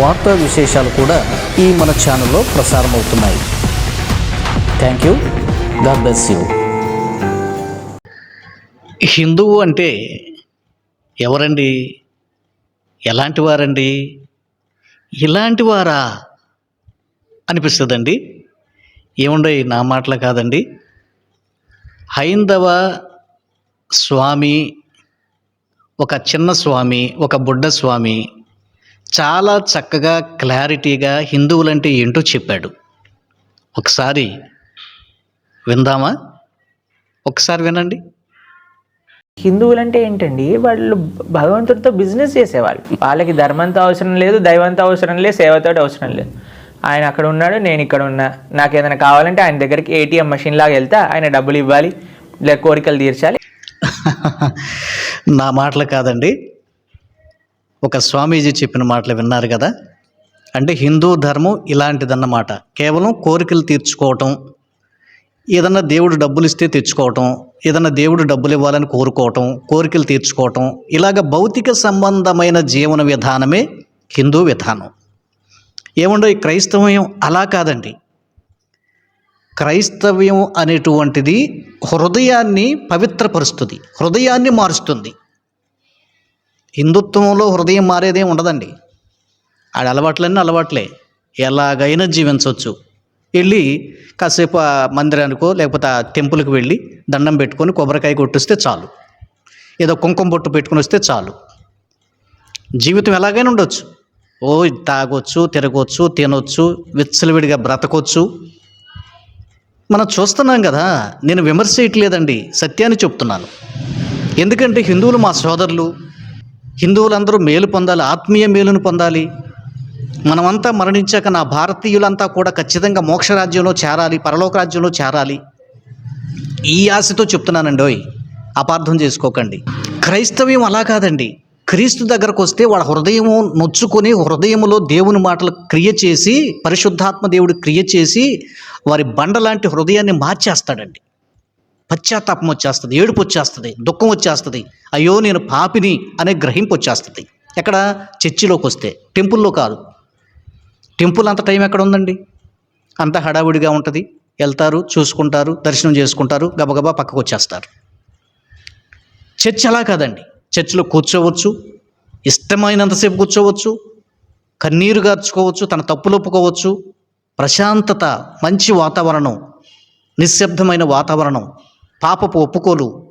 వార్తా విశేషాలు కూడా ఈ మన ఛానల్లో ప్రసారం అవుతున్నాయి thank you God bless you హిందువు అంటే ఎవరండి? ఎలాంటి వారండి? ఇలాంటి వారా అనిపిస్తుందండి. ఏముండే నా మాటలు కాదండి. హైందవ స్వామి ఒక చిన్న స్వామి ఒక బుడ్డ స్వామి చాలా చక్కగా క్లారిటీగా హిందువులంటే ఏంటో చెప్పాడు. ఒకసారి విందామా? ఒకసారి వినండి. హిందువులంటే ఏంటండి? వాళ్ళు భగవంతుడితో బిజినెస్ చేసేవాళ్ళు. వాళ్ళకి ధర్మంతో అవసరం లేదు దైవంతో అవసరం లేదు సేవతో అవసరం లేదు. ఆయన అక్కడ ఉన్నాడు నేను ఇక్కడ ఉన్నా. నాకు ఏదైనా కావాలంటే ఆయన దగ్గరికి ఏటీఎం మషిన్ లాగా వెళ్తే ఆయన డబ్బులు ఇవ్వాలి లేదా కోరికలు తీర్చాలి. నా మాటలు కాదండి. ఒక స్వామీజీ చెప్పిన మాటలు విన్నారు కదా? అంటే హిందూ ధర్మం ఇలాంటిదన్నమాట. కేవలం కోరికలు తీర్చుకోవటం ఏదన్నా దేవుడు డబ్బులు ఇస్తే తెచ్చుకోవటం ఏదన్నా దేవుడు డబ్బులు ఇవ్వాలని కోరుకోవటం కోరికలు తీర్చుకోవటం ఇలాగ భౌతిక సంబంధమైన జీవన విధానమే హిందూ విధానం. ఏముండో ఈ క్రైస్తవ్యం అలా కాదండి. క్రైస్తవ్యం అనేటువంటిది హృదయాన్ని పవిత్రపరుస్తుంది హృదయాన్ని మారుస్తుంది. హిందుత్వంలో హృదయం మారేదేం ఉండదండి. ఆడ అలవాట్లన్నీ అలవాట్లే. ఎలాగైనా జీవించవచ్చు. వెళ్ళి కాసేపు ఆ మందిరానికో లేకపోతే ఆ టెంపుల్కి వెళ్ళి దండం పెట్టుకొని కొబ్బరికాయ కొట్టిస్తే చాలు. ఏదో కుంకుమ బొట్టు పెట్టుకుని వస్తే చాలు. జీవితం ఎలాగైనా ఉండొచ్చు. ఓ తాగొచ్చు తిరగొచ్చు తినొచ్చు విచ్చలవిడిగా బ్రతకొచ్చు. మనం చూస్తున్నాం కదా నేను విమర్శ చేయట్లేదండి సత్యాన్ని చెప్తున్నాను. ఎందుకంటే హిందువులు మా సోదరులు హిందువులందరూ మేలు పొందాలి ఆత్మీయ మేలును పొందాలి. మనమంతా మరణించాక నా భారతీయులంతా కూడా ఖచ్చితంగా మోక్షరాజ్యంలో చేరాలి పరలోక రాజ్యంలో చేరాలి. ఈ ఆశతో చెప్తున్నానండి ఓయ్ అపార్థం చేసుకోకండి. క్రైస్తవ్యం అలా కాదండి. క్రీస్తు దగ్గరకు వస్తే వాళ్ళ హృదయము నొచ్చుకొని హృదయములో దేవుని మాటలు క్రియ చేసి పరిశుద్ధాత్మ దేవుడు క్రియ చేసి వారి బండ లాంటి హృదయాన్ని మార్చేస్తాడండి. పశ్చాత్తాపం వచ్చేస్తుంది ఏడుపు వచ్చేస్తుంది దుఃఖం వచ్చేస్తుంది. అయ్యో నేను పాపిని అనే గ్రహింపు వచ్చేస్తుంది. ఎక్కడ? చర్చిలోకి వస్తే. టెంపుల్లో కాదు. టెంపుల్ అంత టైం ఎక్కడ ఉందండి? అంత హడావుడిగా ఉంటుంది. వెళ్తారు చూసుకుంటారు దర్శనం చేసుకుంటారు గబగబా పక్కకు వచ్చేస్తారు. చర్చ్ అలా కాదండి. చర్చిలో కూర్చోవచ్చు ఇష్టమైనంతసేపు కూర్చోవచ్చు కన్నీరు గార్చుకోవచ్చు తన తప్పులు ఒప్పుకోవచ్చు. ప్రశాంతత మంచి వాతావరణం నిశ్శబ్దమైన వాతావరణం. పాపపు ఒప్పుకోలు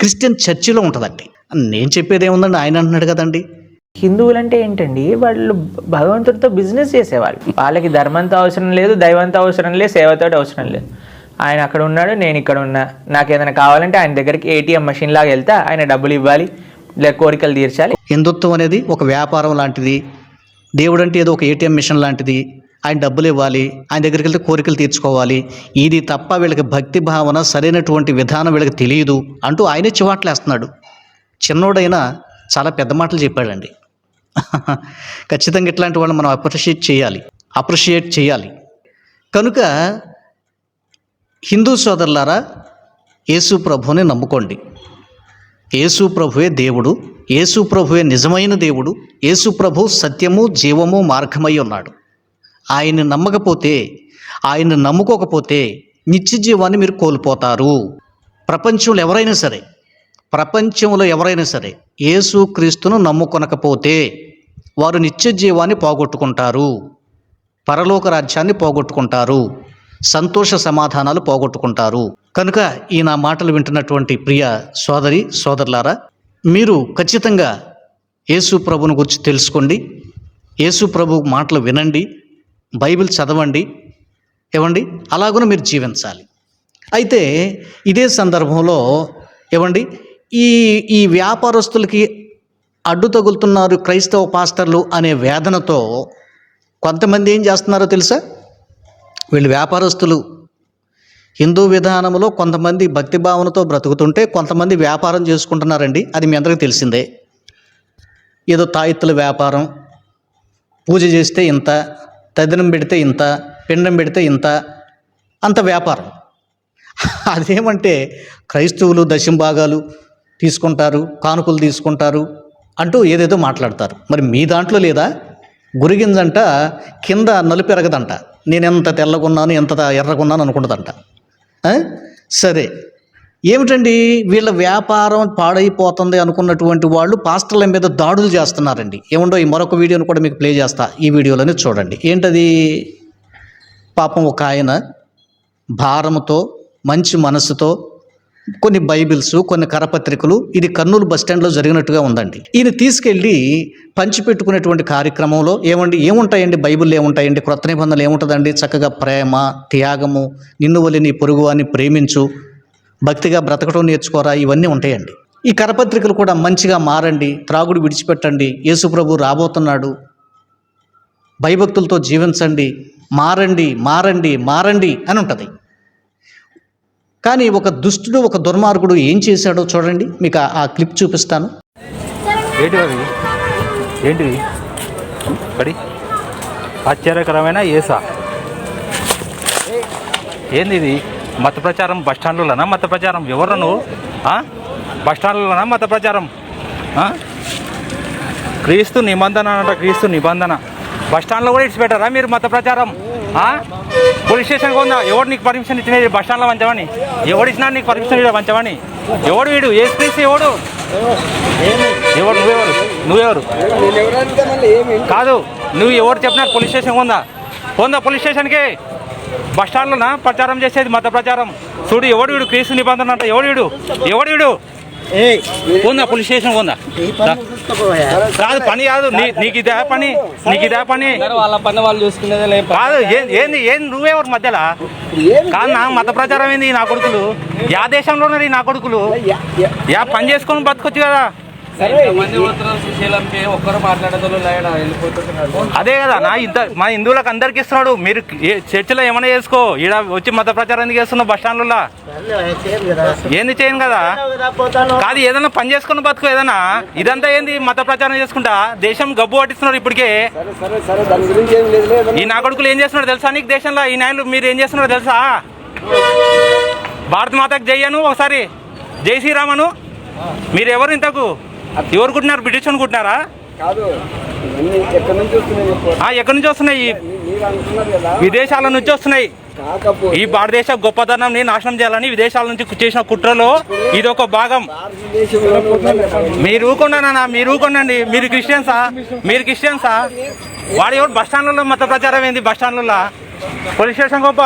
క్రిస్టియన్ చర్చిలో ఉంటుందండి. నేను చెప్పేది ఏముందండి? ఆయన అంటున్నాడు కదండి. హిందువులంటే ఏంటండి? వాళ్ళు భగవంతుడితో బిజినెస్ చేసేవాళ్ళు. వాళ్ళకి ధర్మంతో అవసరం లేదు దైవంతో అవసరం లేదు సేవతో అవసరం లేదు. ఆయన అక్కడ ఉన్నాడు నేను ఇక్కడ ఉన్నా. నాకు ఏదైనా కావాలంటే ఆయన దగ్గరికి ఏటీఎం మషిన్ లాగా వెళ్తే ఆయన డబ్బులు ఇవ్వాలి లేదా కోరికలు తీర్చాలి. హిందుత్వం అనేది ఒక వ్యాపారం లాంటిది. దేవుడు అంటే ఏదో ఒక ఏటీఎం మిషన్ లాంటిది. ఆయన డబ్బులు ఇవ్వాలి ఆయన దగ్గరికి వెళ్తే కోరికలు తీర్చుకోవాలి. ఇది తప్ప వీళ్ళకి భక్తి భావన సరైనటువంటి విధానం వీళ్ళకి తెలియదు అంటూ ఆయనే చివాట్లేస్తున్నాడు చిన్నోడైనా చాలా పెద్ద మాటలు చెప్పాడండి. ఖచ్చితంగా ఇట్లాంటి వాళ్ళని మనం అప్రిషియేట్ చేయాలి అప్రిషియేట్ చేయాలి. కనుక హిందూ సోదరులారా యేసు ప్రభుని నమ్ముకోండి. యేసు ప్రభువే దేవుడు యేసు ప్రభువే నిజమైన దేవుడు యేసు ప్రభు సత్యము జీవము మార్గమై ఉన్నాడు. ఆయన నమ్మకపోతే ఆయన నమ్ముకోకపోతే నిత్య జీవాన్ని మీరు కోల్పోతారు. ప్రపంచంలో ఎవరైనా సరే ప్రపంచంలో ఎవరైనా సరే యేసు క్రీస్తును నమ్ముకొనకపోతే వారు నిత్య జీవాన్ని పోగొట్టుకుంటారు. పరలోక రాజ్యాన్ని పోగొట్టుకుంటారు. సంతోష సమాధానాలు పోగొట్టుకుంటారు. కనుక ఈ నా మాటలు వింటున్నటువంటి ప్రియ సోదరి సోదరులారా మీరు ఖచ్చితంగా యేసు ప్రభుని గురించి తెలుసుకోండి. యేసు ప్రభు మాటలు వినండి. బైబిల్ చదవండి. ఏమండి? అలాగున మీరు జీవించాలి. అయితే ఇదే సందర్భంలో ఏమండి? ఈ ఈ వ్యాపారస్తులకి అడ్డు తగులుతున్నారు క్రైస్తవ పాస్టర్లు అనే వేదనతో కొంతమంది ఏం చేస్తున్నారో తెలుసా? వీళ్ళు వ్యాపారస్తులు. హిందూ విధానంలో కొంతమంది భక్తి భావనతో బ్రతుకుతుంటే కొంతమంది వ్యాపారం చేసుకుంటున్నారండి. అది మీ అందరికీ తెలిసిందే. ఏదో తాయిత్తుల వ్యాపారం పూజ చేస్తే ఇంత తదినం పెడితే ఇంత పిండం పెడితే ఇంత అంత వ్యాపారం. అదేమంటే క్రైస్తవులు దశంభాగాలు తీసుకుంటారు కానుకలు తీసుకుంటారు అంటూ ఏదేదో మాట్లాడతారు. మరి మీ దాంట్లో లేదా? గురిగింజంట కింద నలుపు ఎరగదంట నేను ఎంత తెల్లగున్నాను ఎంత ఎర్రగున్నాను అనుకుంటుందంట. సరే. ఏమిటండి? వీళ్ళ వ్యాపారం పాడైపోతుంది అనుకున్నటువంటి వాళ్ళు పాస్టర్ల మీద దాడులు చేస్తున్నారండి. ఏముండో ఈ మరొక వీడియోను కూడా మీకు ప్లే చేస్తా. ఈ వీడియోలోనే చూడండి. ఏంటది? పాపం ఒక ఆయన భారముతో మంచి మనసుతో కొన్ని బైబిల్స్ కొన్ని కరపత్రికలు ఇది కర్నూలు బస్టాండ్లో జరిగినట్టుగా ఉందండి. ఈయన తీసుకెళ్ళి పంచిపెట్టుకునేటువంటి కార్యక్రమంలో ఏమండి? ఏముంటాయండి? బైబిల్ ఏముంటాయండి? క్రొత్త నిబంధనలు ఏముంటుందండి? చక్కగా ప్రేమ త్యాగము నిన్ను వలి నీ పొరుగు అని ప్రేమించు భక్తిగా బ్రతకడం నేర్చుకోరా? ఇవన్నీ ఉంటాయండి. ఈ కరపత్రికలు కూడా మంచిగా మారండి త్రాగుడు విడిచిపెట్టండి యేసుప్రభు రాబోతున్నాడు. భయభక్తులతో జీవించండి మారండి మారండి మారండి అని ఉంటుంది. కానీ ఒక దుష్టుడు ఒక దుర్మార్గుడు ఏం చేశాడో చూడండి మీకు ఆ- క్లిప్ చూపిస్తాను. ఏంటివి అవి ఆశ్చర్యకరమైన ఏసా. ఏంది ఇది? మత ప్రచారం బస్ స్టాండ్లోనా మత ప్రచారం ఎవరు నువ్వు బస్ స్టాండ్లోనా మత ప్రచారం? క్రీస్తు నిబంధన అంట క్రీస్తు నిబంధన. బస్ స్టాండ్లో కూడా ఇడిచిపెట్టారా మీరు మత ప్రచారం? పోలీస్ స్టేషన్కి ఉందా? ఎవడు నీకు పర్మిషన్ ఇచ్చినది బస్ స్టాండ్లో పంచమని? ఎవడు ఇచ్చినా నీకు పర్మిషన్ ఇవ్వ పంచమని? ఎవడు వీడు? ఏ క్రీస్తు ఎవడు? ఎవరు? నువ్వెవరు? నువ్వెవరు? కాదు నువ్వు ఎవరు చెప్పినా పోలీస్ స్టేషన్ ఉందా? ఉందా పోలీస్ స్టేషన్కి? బస్ స్టాండ్లోనా ప్రచారం చేసేది? మత ప్రచారం. చూడు ఎవడు వీడు? క్రీస్తు నిబంధన అంట. ఎవడు వీడు? ఎవడు వీడు? ఉందా పోలీస్ స్టేషన్ ఉందా కాదు పని కాదు. నీ- నీకు ఇదే పని. నీకు ఇదే పని. వాళ్ళ పని వాళ్ళు చూసుకునేదే లేదు కాదు ఏ- ఏంది? ఏంది నువ్వెవరు మధ్యలో? కాదు నా మత ప్రచారం ఏంది? నా కొడుకులు? యా దేశంలో ఉన్నారు ఈ నా కొడుకులు? యా పని చేసుకొని బతకొచ్చు కదా. అదే కదా నా ఇంత మా హిందువులకు అందరికి ఇస్తున్నాడు. మీరు చర్చిలో ఏమైనా చేసుకో. ఈడ వచ్చి మత ప్రచారం ఎందుకు చేస్తున్నావు బస్ స్టాండ్లలో? ఏంది చేయను కదా? కాదు ఏదైనా పని చేసుకుని బతుకు ఏదైనా. ఇదంతా ఏంది? మత ప్రచారం చేసుకుంటా. దేశం గబ్బు పట్టిస్తున్నారు ఇప్పటికే. సరే సరే దాని గురించి ఏం లేదు. ఈ నా కొడుకులు ఏం చేస్తున్నారు తెలుసా నీకు దేశంలో? ఈ నాయలు మీరు ఏం చేస్తున్నారో తెలుసా? భారత మాతకు జయ్యను ఒకసారి. జై శ్రీరామను. మీరు ఎవరు ఇంతకు? ఎవరు కుట్టినారు? బ్రిటిష్ కాదు ఇవన్నీ ఎక్కడి నుంచి వస్తున్నాయి ఎక్కడి నుంచి విదేశాల నుంచి వస్తున్నాయి. ఈ భారతదేశ గొప్పతనాన్ని నాశనం చేయాలని విదేశాల నుంచి చేసిన కుట్రలో ఇది ఒక భాగం. మీరు ఊరుకోండి మీరు ఊరుకోండి. మీరు క్రిస్టియన్సా? మీరు క్రిస్టియన్సా? వాడు ఎవరు బస్ స్టాండ్లలో మత ప్రచారం ఏంది? బస్ స్టాండ్లలో? పోలీస్ స్టేషన్ గొప్ప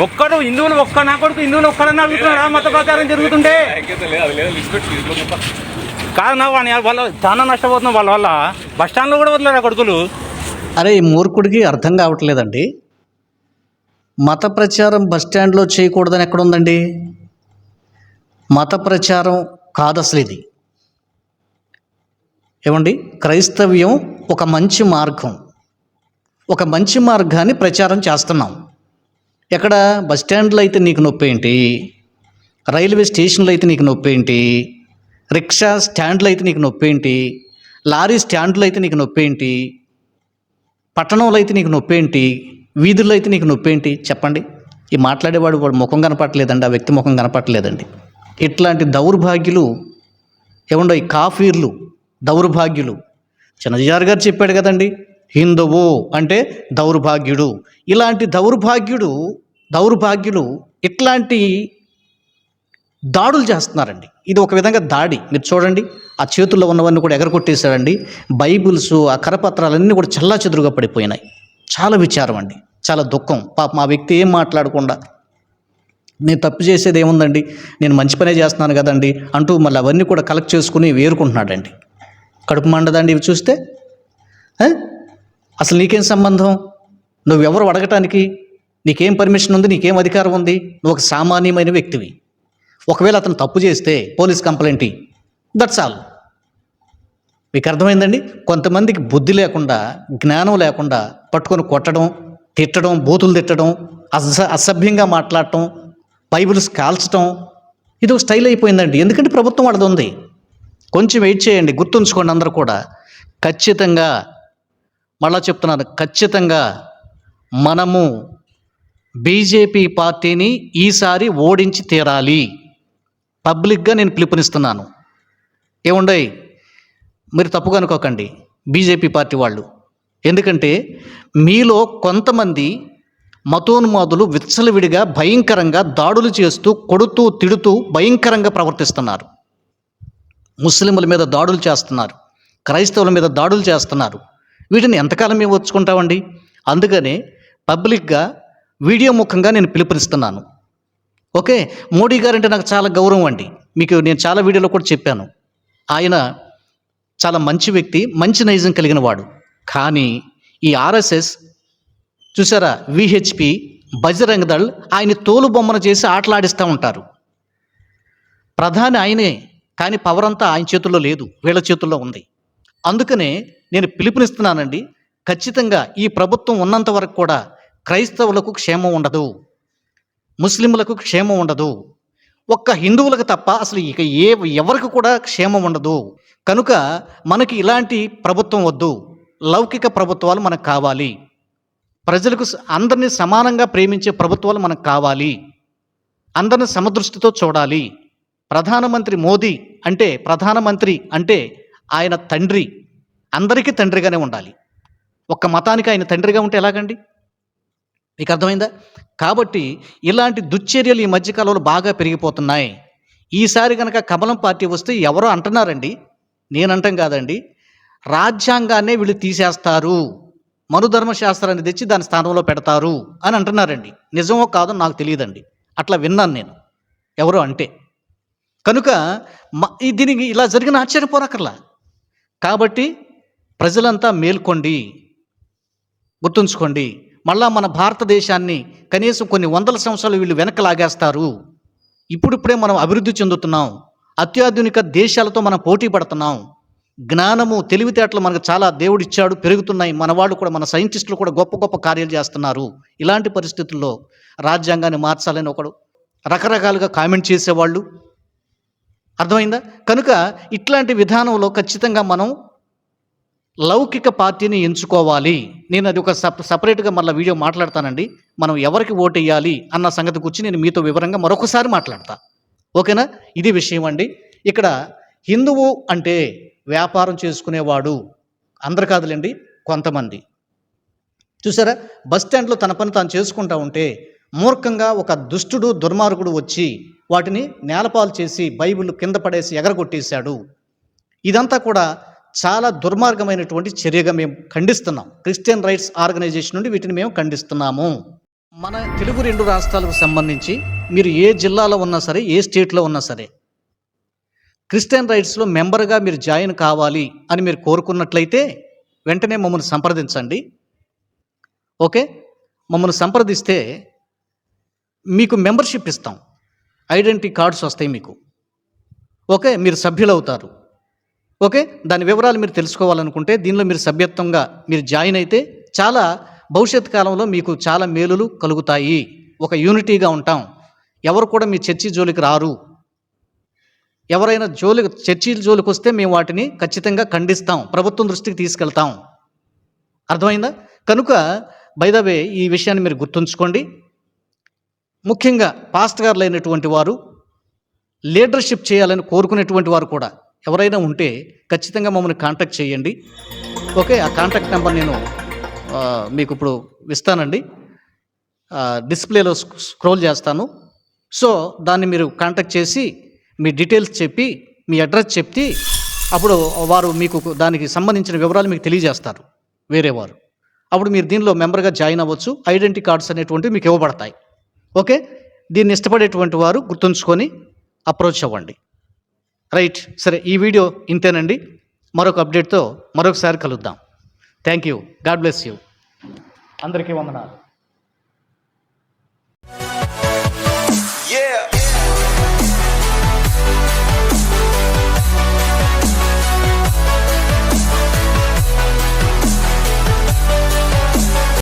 ఒక్కడు హిందువులు ఒక్క నా కొడుకు హిందువులు ఒక్కడన్నా అడుగుతున్నారా మత ప్రచారం జరుగుతుంటే. కాదు నా వాడిని వాళ్ళ చాలా నష్టపోతున్నాం వాళ్ళ వల్ల. బస్ స్టాండ్లో కూడా వదిలేరు ఆ కొడుకులు? అరే ఈ మూర్ఖుడికి అర్థం కావట్లేదండి. మత ప్రచారం బస్ స్టాండ్లో చేయకూడదని ఎక్కడ ఉందండి మత ప్రచారం కాదు అసలు ఇది ఏమండి? క్రైస్తవ్యం ఒక మంచి మార్గం. ఒక మంచి మార్గాన్ని ప్రచారం చేస్తున్నాం. ఎక్కడ బస్ స్టాండ్లో అయితే నీకు నొప్పి ఏంటి? రైల్వే స్టేషన్లో అయితే నీకు నొప్పి ఏంటి? రిక్షా స్టాండ్లో అయితే నీకు నొప్పి ఏంటి? లారీ స్టాండ్లో అయితే నీకు నొప్పి ఏంటి? పట్టణంలో అయితే నీకు నొప్పి ఏంటి? వీధుల్లో అయితే నీకు నొప్పి ఏంటి? చెప్పండి. ఈ మాట్లాడేవాడు వాడు ముఖం కనపట్టలేదండి ఆ వ్యక్తి ముఖం కనపట్టలేదండి ఇట్లాంటి దౌర్భాగ్యులు ఏముండో ఈ కాఫీర్లు దౌర్భాగ్యులు. చిన్నజారు గారు చెప్పాడు కదండి హిందువు అంటే దౌర్భాగ్యుడు. ఇలాంటి దౌర్భాగ్యుడు దౌర్భాగ్యులు ఇట్లాంటి దాడులు చేస్తున్నారండి. ఇది ఒక విధంగా దాడి. మీరు చూడండి ఆ చేతుల్లో ఉన్నవన్నీ కూడా ఎగరగొట్టేశాడండి బైబిల్స్ ఆ కరపత్రాలన్నీ కూడా చల్లా చెదురుగా పడిపోయినాయి. చాలా విచారం అండి. చాలా దుఃఖం. పాప మా వ్యక్తి ఏం మాట్లాడకుండా. నేను తప్పు చేసేది ఏముందండి? నేను మంచి పనే చేస్తున్నాను కదండి అంటూ మళ్ళీ అవన్నీ కూడా కలెక్ట్ చేసుకుని వేరుకుంటున్నాడండి. కడుపు మండదండి ఇవి చూస్తే. అసలు నీకేం సంబంధం? నువ్వెవరు అడగటానికి? నీకేం పర్మిషన్ ఉంది? నీకేం అధికారం ఉంది? నువ్వు ఒక సామాన్యమైన వ్యక్తివి. ఒకవేళ అతను తప్పు చేస్తే పోలీస్ కంప్లైంట్ దట్స్ ఆల్ మీకు అర్థమైందండి? కొంతమందికి బుద్ధి లేకుండా జ్ఞానం లేకుండా పట్టుకొని కొట్టడం తిట్టడం బూతులు తిట్టడం అస అసభ్యంగా మాట్లాడటం బైబిల్స్ కాల్చడం ఇది ఒక స్టైల్ అయిపోయిందండి. ఎందుకంటే ప్రభుత్వం వాళ్ళది ఉంది. కొంచెం వెయిట్ చేయండి. గుర్తుంచుకోండి అందరూ కూడా. ఖచ్చితంగా మళ్ళా చెప్తున్నాను ఖచ్చితంగా మనము బీజేపీ పార్టీని ఈసారి ఓడించి తీరాలి. పబ్లిక్గా నేను పిలుపునిస్తున్నాను. ఏముండయి మీరు తప్పుగా అనుకోకండి. బీజేపీ పార్టీ వాళ్ళు. ఎందుకంటే మీలో కొంతమంది మతోన్మాదులు విచ్చలవిడిగా భయంకరంగా దాడులు చేస్తూ కొడుతూ తిడుతూ భయంకరంగా ప్రవర్తిస్తున్నారు. ముస్లింల మీద దాడులు చేస్తున్నారు. క్రైస్తవుల మీద దాడులు చేస్తున్నారు. వీటిని ఎంతకాలం మేము వచ్చుకుంటామండి అందుకనే పబ్లిక్గా వీడియో ముఖంగా నేను పిలుపునిస్తున్నాను. ఓకే? మోడీ గారంటే నాకు చాలా గౌరవం అండి. మీకు నేను చాలా వీడియోలో కూడా చెప్పాను. ఆయన చాలా మంచి వ్యక్తి మంచి నైజం కలిగిన వాడు. కానీ ఈ ఆర్ఎస్ఎస్ చూసారా? విహెచ్పి బజరంగ దళ్ ఆయన తోలు బొమ్మను చేసి ఆటలాడిస్తూ ఉంటారు. ప్రధాని ఆయనే కానీ పవర్ అంతా ఆయన చేతుల్లో లేదు. వీళ్ళ చేతుల్లో ఉంది. అందుకనే నేను పిలుపునిస్తున్నానండి. ఖచ్చితంగా ఈ ప్రభుత్వం ఉన్నంత వరకు కూడా క్రైస్తవులకు క్షేమం ఉండదు. ముస్లింలకు క్షేమం ఉండదు. ఒక్క హిందువులకు తప్ప అసలు ఇక ఏ ఎవరికి కూడా క్షేమం ఉండదు. కనుక మనకి ఇలాంటి ప్రభుత్వం వద్దు. లౌకిక ప్రభుత్వాలు మనకు కావాలి. ప్రజలకు అందరినీ సమానంగా ప్రేమించే ప్రభుత్వాలు మనకు కావాలి. అందరిని సమదృష్టితో చూడాలి. ప్రధానమంత్రి మోదీ అంటే ప్రధానమంత్రి అంటే ఆయన తండ్రి. అందరికీ తండ్రిగానే ఉండాలి. ఒక్క మతానికి ఆయన తండ్రిగా ఉంటే ఎలాగండి? మీకు అర్థమైందా? కాబట్టి ఇలాంటి దుశ్చర్యలు ఈ మధ్యకాలంలో బాగా పెరిగిపోతున్నాయి. ఈసారి కనుక కమలం పార్టీ వస్తే ఎవరో అంటున్నారండి? నేనంటాం కాదండి. రాజ్యాంగాన్నే వీళ్ళు తీసేస్తారు. మనుధర్మశాస్త్రాన్ని తెచ్చి దాని స్థానంలో పెడతారు అని అంటున్నారండి. నిజమో కాదో నాకు తెలియదండి. అట్లా విన్నాను నేను. ఎవరో అంటే. కనుక మ- దీనికి ఇలా జరిగిన ఆశ్చర్యపోరక్కర్లా కాబట్టి ప్రజలంతా మేల్కొండి. గుర్తుంచుకోండి. మళ్ళా మన భారతదేశాన్ని కనీసం కొన్ని వందల సంవత్సరాలు వీళ్ళు వెనక్కి లాగేస్తారు ఇప్పుడిప్పుడే మనం అభివృద్ధి చెందుతున్నాం. అత్యాధునిక దేశాలతో మనం పోటీ పడుతున్నాం. జ్ఞానము తెలివితేటలు మనకు చాలా దేవుడిచ్చాడు పెరుగుతున్నాయి. మన వాళ్ళు కూడా మన సైంటిస్టులు కూడా గొప్ప గొప్ప కార్యాలు చేస్తున్నారు. ఇలాంటి పరిస్థితుల్లో రాజ్యాంగాన్ని మార్చాలని ఒకడు రకరకాలుగా కామెంట్ చేసేవాళ్ళు. అర్థమైందా? కనుక ఇట్లాంటి విధానంలో ఖచ్చితంగా మనం లౌకిక పార్టీని ఎంచుకోవాలి. నేను అది ఒక సప సపరేట్గా మళ్ళీ వీడియో మాట్లాడతానండి. మనం ఎవరికి ఓటు వేయాలి అన్న సంగతి గురించి నేను మీతో వివరంగా మరొకసారి మాట్లాడతా. ఓకేనా? ఇది విషయం అండి. ఇక్కడ హిందువు అంటే వ్యాపారం చేసుకునేవాడు అందరు కాదులేండి కొంతమంది. చూసారా? బస్ స్టాండ్లో తన పని తాను చేసుకుంటా ఉంటే మూర్ఖంగా ఒక దుష్టుడు దుర్మార్గుడు వచ్చి వాటిని నేలపాలు చేసి బైబిల్ కింద పడేసి ఎగరగొట్టేశాడు. ఇదంతా కూడా చాలా దుర్మార్గమైనటువంటి చర్యగా మేము ఖండిస్తున్నాం. క్రిస్టియన్ రైట్స్ ఆర్గనైజేషన్ నుండి వీటిని మేము ఖండిస్తున్నాము. మన తెలుగు రెండు రాష్ట్రాలకు సంబంధించి మీరు ఏ జిల్లాలో ఉన్నా సరే ఏ స్టేట్లో ఉన్నా సరే క్రిస్టియన్ రైట్స్లో మెంబర్గా మీరు జాయిన్ కావాలి అని మీరు కోరుకున్నట్లయితే వెంటనే మమ్మల్ని సంప్రదించండి. ఓకే? మమ్మల్ని సంప్రదిస్తే మీకు మెంబర్షిప్ ఇస్తాం. ఐడెంటిటీ కార్డ్స్ వస్తాయి మీకు. ఓకే? మీరు సభ్యులవుతారు. ఓకే? దాని వివరాలు మీరు తెలుసుకోవాలనుకుంటే దీనిలో మీరు సభ్యత్వంగా మీరు జాయిన్ అయితే చాలా భవిష్యత్ కాలంలో మీకు చాలా మేలులు కలుగుతాయి. ఒక యూనిటీగా ఉంటాం. ఎవరు కూడా మీ చర్చి జోలికి రారు. ఎవరైనా జోలికి చర్చీల జోలికి వస్తే మేము వాటిని ఖచ్చితంగా ఖండిస్తాం. ప్రభుత్వం దృష్టికి తీసుకెళ్తాం. అర్థమైందా? కనుక బైదవే ఈ విషయాన్ని మీరు గుర్తుంచుకోండి. ముఖ్యంగా పాస్ట్ గారులైనటువంటి అయినటువంటి వారు లీడర్షిప్ చేయాలని కోరుకునేటువంటి వారు కూడా ఎవరైనా ఉంటే ఖచ్చితంగా మమ్మల్ని కాంటాక్ట్ చేయండి. ఓకే ఆ కాంటాక్ట్ నెంబర్ నేను మీకు ఇప్పుడు ఇస్తానండి. డిస్ప్లేలో స్క్రోల్ చేస్తాను. సో దాన్ని మీరు కాంటాక్ట్ చేసి మీ డీటెయిల్స్ చెప్పి మీ అడ్రస్ చెప్తే అప్పుడు వారు మీకు దానికి సంబంధించిన వివరాలు మీకు తెలియజేస్తారు వేరే వారు. అప్పుడు మీరు దీనిలో మెంబర్గా జాయిన్ అవ్వచ్చు. ఐడెంటిటీ కార్డ్స్ అనేటువంటివి మీకు ఇవ్వబడతాయి. ఓకే దీన్ని ఇష్టపడేటువంటి వారు గుర్తుంచుకొని అప్రోచ్ అవ్వండి. రైట్ సరే ఈ వీడియో ఇంతేనండి. మరొక అప్డేట్తో మరొకసారి కలుద్దాం. Thank you God bless you. అందరికీ వందనాలు.